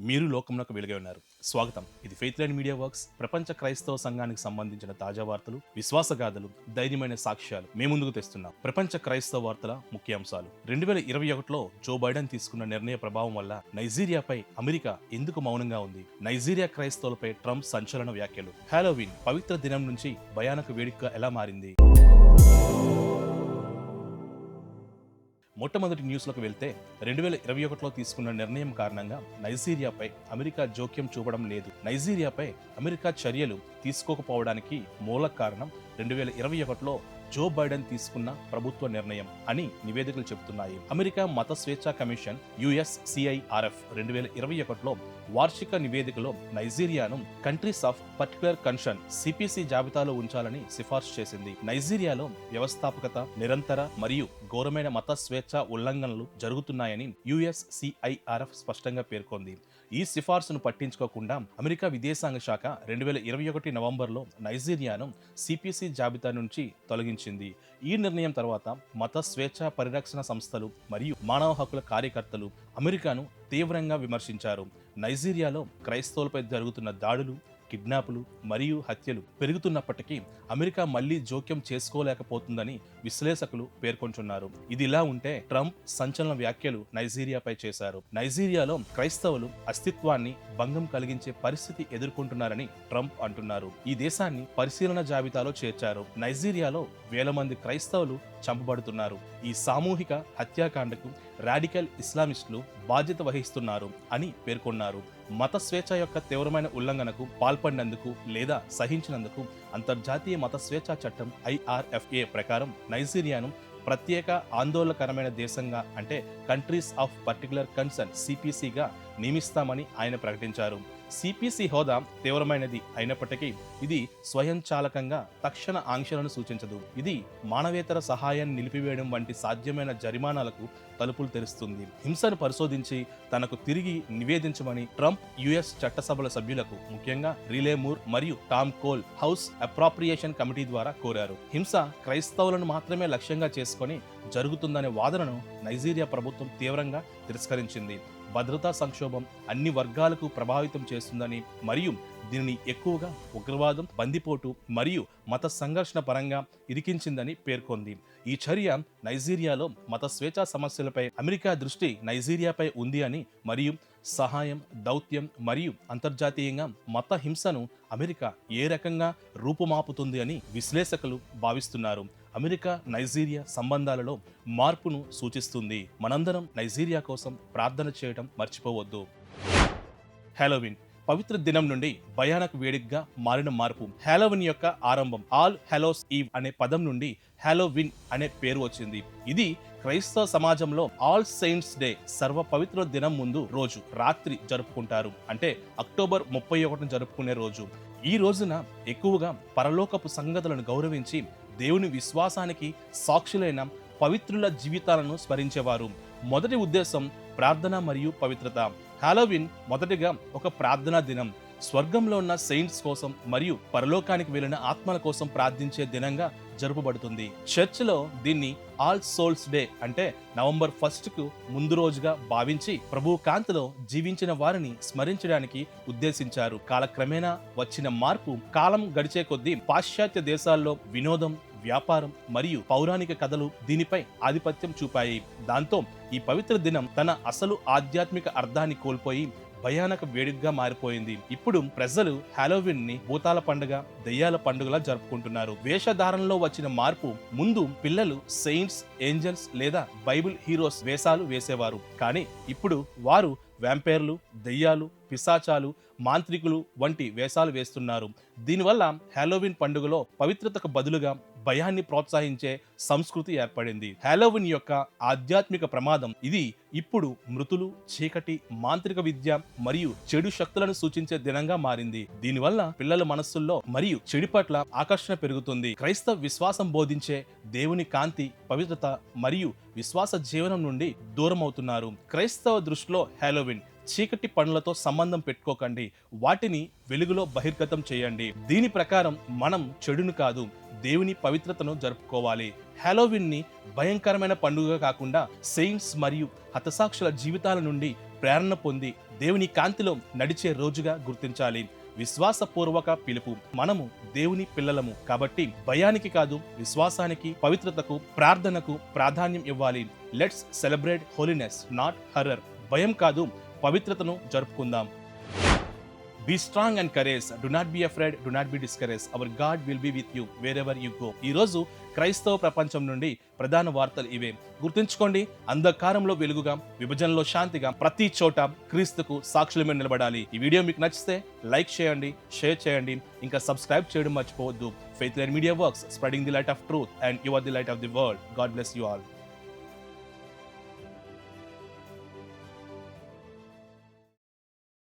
మీరు లోకంలోకి వెలుగై ఉన్నారు. స్వాగతం. ఇది ఫెయిత్ లైన్ మీడియా వర్క్స్ ప్రపంచ క్రైస్తవ సంఘానికి సంబంధించిన తాజా వార్తలు విశ్వాసగాథలు ధైర్యమైన సాక్ష్యాలు మేము ముందుకు తెస్తున్నాం. ప్రపంచ క్రైస్తవ వార్తల ముఖ్యాంశాలు. రెండు వేల ఇరవై ఒకటిలో జో బైడెన్ తీసుకున్న నిర్ణయ ప్రభావం వల్ల నైజీరియాపై అమెరికా ఎందుకు మౌనంగా ఉంది? నైజీరియా క్రైస్తవులపై ట్రంప్ సంచలన వ్యాఖ్యలు. హాలోవిన్ పవిత్ర దినం నుంచి భయానక వేడుక ఎలా మారింది? మొట్టమొదటి న్యూస్లకు వెళ్తే రెండు వేల ఇరవై ఒకటిలో తీసుకున్న నిర్ణయం కారణంగా నైజీరియాపై అమెరికా జోక్యం చూపడం లేదు. నైజీరియాపై అమెరికా చర్యలు తీసుకోకపోవడానికి మూల కారణం రెండు వేల ఇరవై ఒకటిలో జో బైడెన్ తీసుకున్న ప్రభుత్వ నిర్ణయం అని నివేదికలు చెబుతున్నాయి. అమెరికా మత స్వేచ్ఛా కమిషన్ యుఎస్సిఐఆర్ఎఫ్ రెండు వేల ఇరవై ఒకటిలో వార్షిక నివేదికలో నైజీరియాను countries of particular concern CPC జాబితాలో ఉంచాలని సిఫార్సు చేసింది. నైజీరియాలో వ్యవస్థాపకత నిరంతర మరియు ఘోరమైన మత స్వేచ్ఛ ఉల్లంఘనలు జరుగుతున్నాయని యుఎస్సిఐఆర్ఎఫ్ స్పష్టంగా పేర్కొంది. ఈ సిఫార్సును పట్టించుకోకుండా అమెరికా విదేశాంగ శాఖ రెండు వేల ఇరవై ఒకటి నవంబర్లో నైజీరియాను సిపిసి జాబితా నుంచి తొలగించింది. ఈ నిర్ణయం తర్వాత మత స్వేచ్ఛ పరిరక్షణ సంస్థలు మరియు మానవ హక్కుల కార్యకర్తలు అమెరికాను తీవ్రంగా విమర్శించారు. నైజీరియాలో క్రైస్తవులపై జరుగుతున్న దాడులు కిడ్నాపులు మరియు హత్యలు పెరుగుతున్నప్పటికీ అమెరికా మళ్ళీ జోక్యం చేసుకోలేకపోతుందని విశ్లేషకులు పేర్కొంటున్నారు. ఇది ఇలా ఉంటే ట్రంప్ సంచలన వ్యాఖ్యలు నైజీరియాపై చేశారు. నైజీరియాలో క్రైస్తవులు అస్తిత్వాన్ని భంగం కలిగించే పరిస్థితి ఎదుర్కొంటున్నారని ట్రంప్ అంటున్నారు. ఈ దేశాన్ని పరిశీలన జాబితాలో చేర్చారు. నైజీరియాలో వేల మంది క్రైస్తవులు చంపబడుతున్నారు. ఈ సామూహిక హత్యాకాండకు రాడికల్ ఇస్లామిస్టులు బాధ్యత వహిస్తున్నారు అని పేర్కొన్నారు. మత స్వేచ్ఛ యొక్క తీవ్రమైన ఉల్లంఘనకు పాల్పడినందుకు లేదా సహించినందుకు అంతర్జాతీయ మత స్వేచ్ఛ చట్టం ఐఆర్ఎఫ్ఏ ప్రకారం నైజీరియాను ప్రత్యేక ఆందోళనకరమైన దేశంగా అంటే కంట్రీస్ ఆఫ్ పర్టికులర్ కన్సర్న్ సిపిసిగా నియమిస్తామని ఆయన ప్రకటించారు. సిపిసి హోదా తీవ్రమైనది అయినప్పటికీ ఇది స్వయంచాలకంగా తక్షణ ఆంక్షలను సూచించదు. ఇది మానవేతర సహాయాన్ని నిలిపివేయడం వంటి సాధ్యమైన జరిమానాలకు తలుపులు తెరుస్తుంది. హింసను పరిశోధించి తనకు తిరిగి నివేదించమని ట్రంప్ యుఎస్ చట్టసభల సభ్యులకు ముఖ్యంగా రిలే మూర్ మరియు Tom Cole House appropriation committee ద్వారా కోరారు. హింస క్రైస్తవులను మాత్రమే లక్ష్యంగా చేసుకొని జరుగుతుందనే వాదనను నైజీరియా ప్రభుత్వం తీవ్రంగా తిరస్కరించింది. భద్రతా సంక్షోభం అన్ని వర్గాలకు ప్రభావితం చేస్తుందని మరియు దీనిని ఎక్కువగా ఉగ్రవాదం బందిపోటు మరియు మత సంఘర్షణ పరంగా ఇరికించిందని పేర్కొంది. ఈ చర్య నైజీరియాలో మత స్వేచ్ఛా సమస్యలపై అమెరికా దృష్టి నైజీరియాపై ఉంది అని మరియు సహాయం దౌత్యం మరియు అంతర్జాతీయంగా మత హింసను అమెరికా ఏ రకంగా రూపుమాపుతుంది అని విశ్లేషకులు భావిస్తున్నారు. అమెరికా నైజీరియా సంబంధాలలో మార్పును సూచిస్తుంది. మనందరం నైజీరియా కోసం ప్రార్థన చేయడం మర్చిపోవద్దు. హాలోవిన్. పవిత్ర దినం నుండి భయానక వేడికగా మారిన మార్పు. హాలోవిన్ యొక్క ఆరంభం ఆల్ హెలోస్ ఈవ్ అనే పదం నుండి హ్యాలోవిన్ అనే పేరు వచ్చింది. ఇది క్రైస్తవ సమాజంలో ఆల్ సెయింట్స్ డే సర్వ పవిత్ర దినం ముందు రోజు రాత్రి జరుపుకుంటారు. అంటే అక్టోబర్ ముప్పై ఒకటిన జరుపుకునే రోజు. ఈ రోజున ఎక్కువగా పరలోకపు సంగతులను గౌరవించి దేవుని విశ్వాసానికి సాక్షులైన పవిత్రుల జీవితాలను స్మరించేవారు. మొదటి ఉద్దేశం ప్రార్థన మరియు పవిత్రత. హాలోవిన్ మొదటిగా ఒక ప్రార్థనా దినం. స్వర్గంలో ఉన్న సెయింట్స్ కోసం మరియు పరలోకానికి వెళ్ళిన ఆత్మల కోసం ప్రార్థించే దినంగా జరుపబడుతుంది. చర్చ్లో దీన్ని ఆల్ సోల్స్ డే అంటే నవంబర్ ఫస్ట్కు ముందు రోజుగా భావించి ప్రభు కాంతిలో జీవించిన వారిని స్మరించడానికి ఉద్దేశించారు. కాలక్రమేణా వచ్చిన మార్పు కాలం గడిచే కొద్దీ పాశ్చాత్య దేశాల్లో వినోదం వ్యాపారం మరియు పౌరాణిక కథలు దీనిపై ఆధిపత్యం చూపాయి. దాంతో ఈ పవిత్ర దినం తన అసలు ఆధ్యాత్మిక అర్థాన్ని కోల్పోయి భయానక వేడుకగా మారిపోయింది. ఇప్పుడు ప్రజలు హాలోవిన్ని భూతాల పండుగ దెయ్యాల పండుగలా జరుపుకుంటున్నారు. వేషధారణలో వచ్చిన మార్పు ముందు పిల్లలు సెయింట్స్ ఏంజల్స్ లేదా బైబిల్ హీరోస్ వేషాలు వేసేవారు. కానీ ఇప్పుడు వారు వ్యాంపైర్లు దెయ్యాలు పిశాచాలు మాంత్రికులు వంటి వేషాలు వేస్తున్నారు. దీనివల్ల హాలోవిన్ పండుగలో పవిత్రతకు బదులుగా భయాన్ని ప్రోత్సహించే సంస్కృతి ఏర్పడింది. హ్యాలోవిన్ యొక్క ఆధ్యాత్మిక ప్రమాదం ఇది ఇప్పుడు మృతులు చీకటి మాంత్రిక విద్య మరియు చెడు శక్తులను సూచించే దినంగా మారింది. దీనివల్ల పిల్లల మనస్సుల్లో మరియు చెడు పట్ల ఆకర్షణ పెరుగుతుంది. క్రైస్తవ విశ్వాసం బోధించే దేవుని కాంతి పవిత్రత మరియు విశ్వాస జీవనం నుండి దూరం అవుతున్నారు క్రైస్తవ దృష్టిలో హ్యాలోవిన్ చీకటి పనులతో సంబంధం పెట్టుకోకండి. వాటిని వెలుగులో బహిర్గతం చేయండి. దీని ప్రకారం మనం చెడును కాదు దేవుని పవిత్రతను జరుపుకోవాలి. హ్యాలోవిన్ని భయంకరమైన పండుగ కాకుండా సెయింట్స్ మరియు హతసాక్షుల జీవితాల నుండి ప్రేరణ పొంది దేవుని కాంతిలో నడిచే రోజుగా గుర్తించాలి. విశ్వాసపూర్వక పిలుపు. మనము దేవుని పిల్లలము కాబట్టి భయానికి కాదు విశ్వాసానికి పవిత్రతకు ప్రార్థనకు ప్రాధాన్యం ఇవ్వాలి. Let's celebrate holiness not horror భయం కాదు పవిత్రతను జరుపుకుందాం. Be strong and courage do not be afraid do not be discourage our God will be with you wherever you go ఈ రోజు క్రైస్తవ ప్రపంచం నుండి ప్రధాన వార్తలు ఇవే. గుర్తుంచుకోండి అంధకారంలో వెలుగుగా విభజనలో శాంతిగా ప్రతి చోట క్రీస్తుకు సాక్షులమే నిలబడాలి. ఈ వీడియో మీకు నచ్చితే లైక్ చేయండి షేర్ చేయండి. ఇంకా సబ్స్క్రైబ్ చేయడం మర్చిపోవద్దు. Faith Line Media works spreading the light of truth and you are the light of the world God bless you all